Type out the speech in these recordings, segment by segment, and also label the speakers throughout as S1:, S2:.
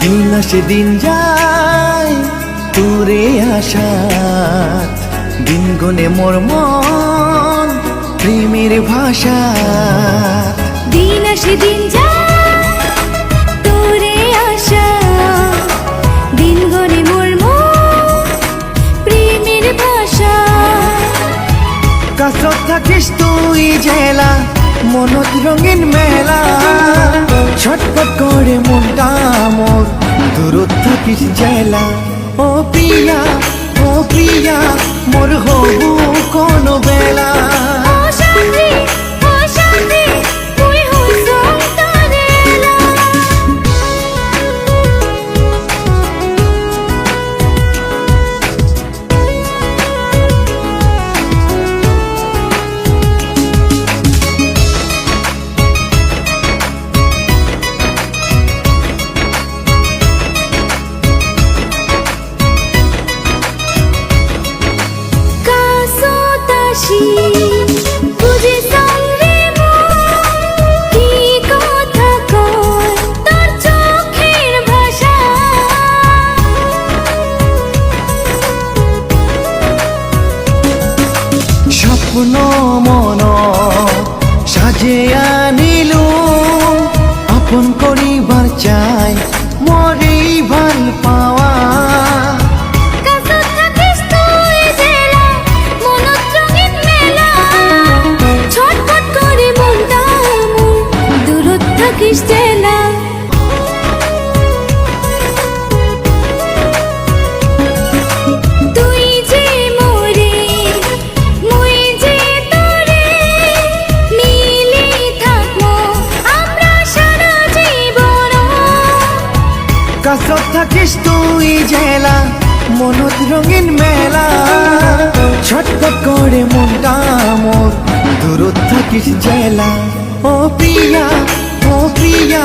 S1: দিন আসে দিন যায় তোরে আশাত। দিন গনে মোর মন প্রেমের ভাষা।
S2: দিন আসে দিন যায় তোরে আশা। দিন গনে মোর মন প্রেমের ভাষা।
S1: কাছত থাকিস তুই জেলা মনত রঙিন মেলা। থাকিস জেলা? ও প্রিয়া ও প্রিয়া মোর হবু কোনো বেলা। স্বপ্ন মন সাজে আনিলু আপন করিবার চাই মরেই ভালো পাওয়া।
S2: থাকিস জেলা।
S1: কাছত থাকিস তুই জেলা মনত রঙিন মেলা। ছটপট করে মনটা মোর, দূরত থাকিস জেলা। ও প্রিয়া ও প্রিয়া,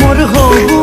S1: মোর হবু